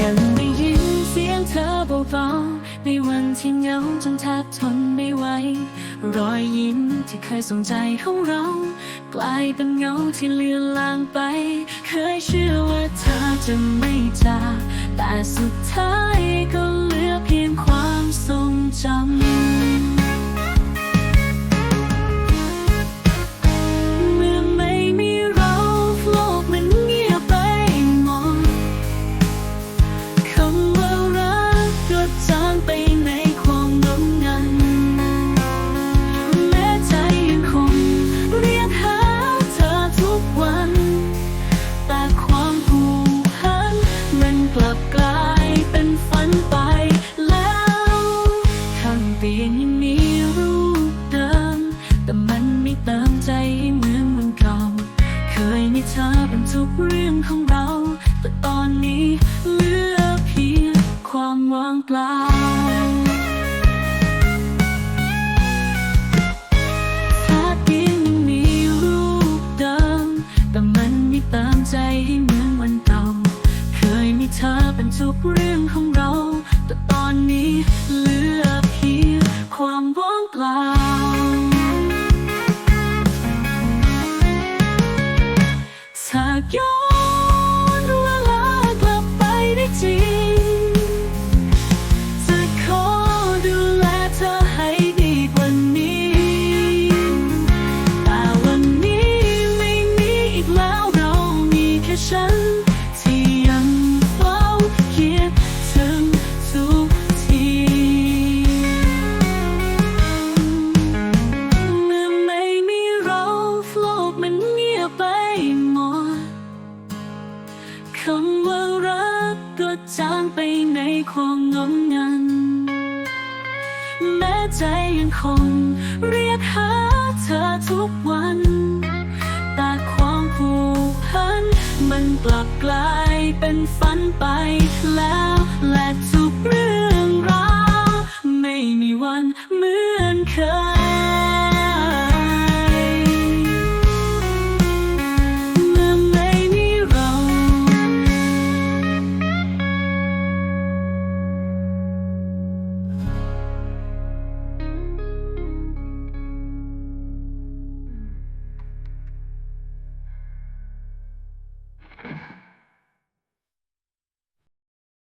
ยังได้ยินเสียงเธอเบาๆในวันที่เหงาจนแทบทนไม่ไหว รอยยิ้มที่เคยสนใจของเรา กลายเป็นเงาที่เลือนลางไป เคยเชื่อว่าเธอจะไม่จากแต่สุดท้าย ข้างเตียงยังมีรูปเดิมแต่มันไม่เติมใจเหมือนวันเก่า เคยมีเธอเป็นทุกเรื่องของเรา แต่ตอนนี้เหลือเพียงความว่างเปล่าภาพยังมีรูปเดิมแต่มันไม่เติมใจให้เหมือนวันเก่า เคยมีเธอเป็นทุกเรื่อง จางไปในความงงงัน แม้ใจยังคงเรียกหาเธอทุกวัน แต่ความผูกพันมันกลับกลายเป็นฝันไปแล้ว